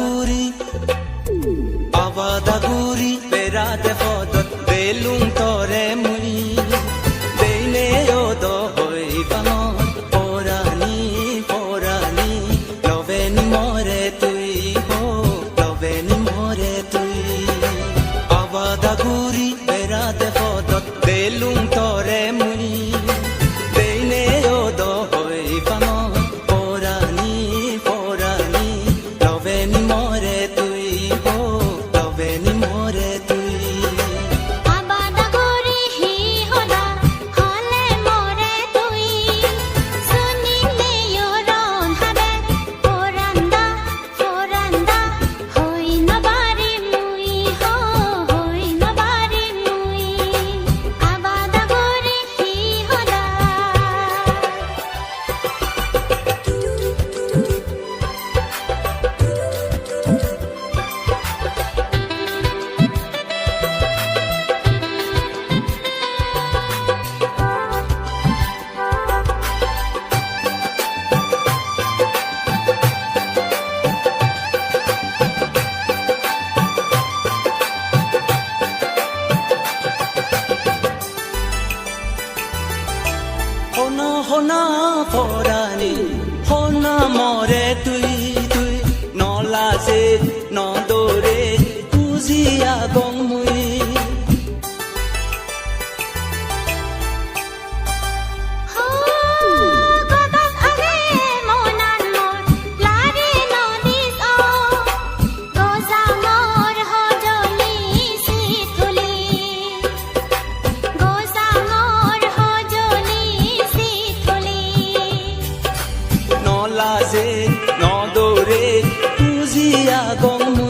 Aguri, Abad Aguri, Berate Fodot una fora বাজে নদরে পুজিয়া গঙ্গা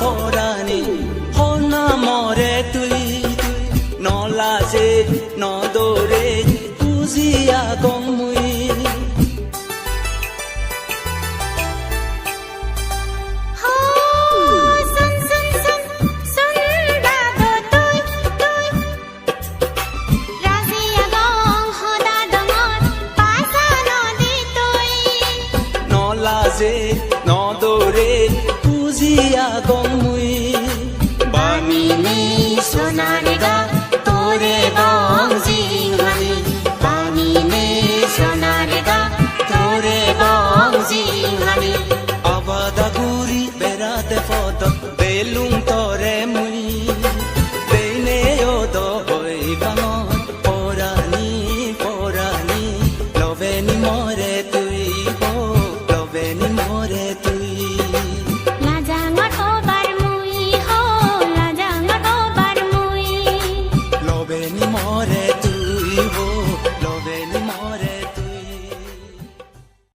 পরাণে হনা মরে তুই। নলাজে নদরে পুজিয়া গমুই নলাজে নদরে দিয়া গমুই বানি সোনার গা তোরে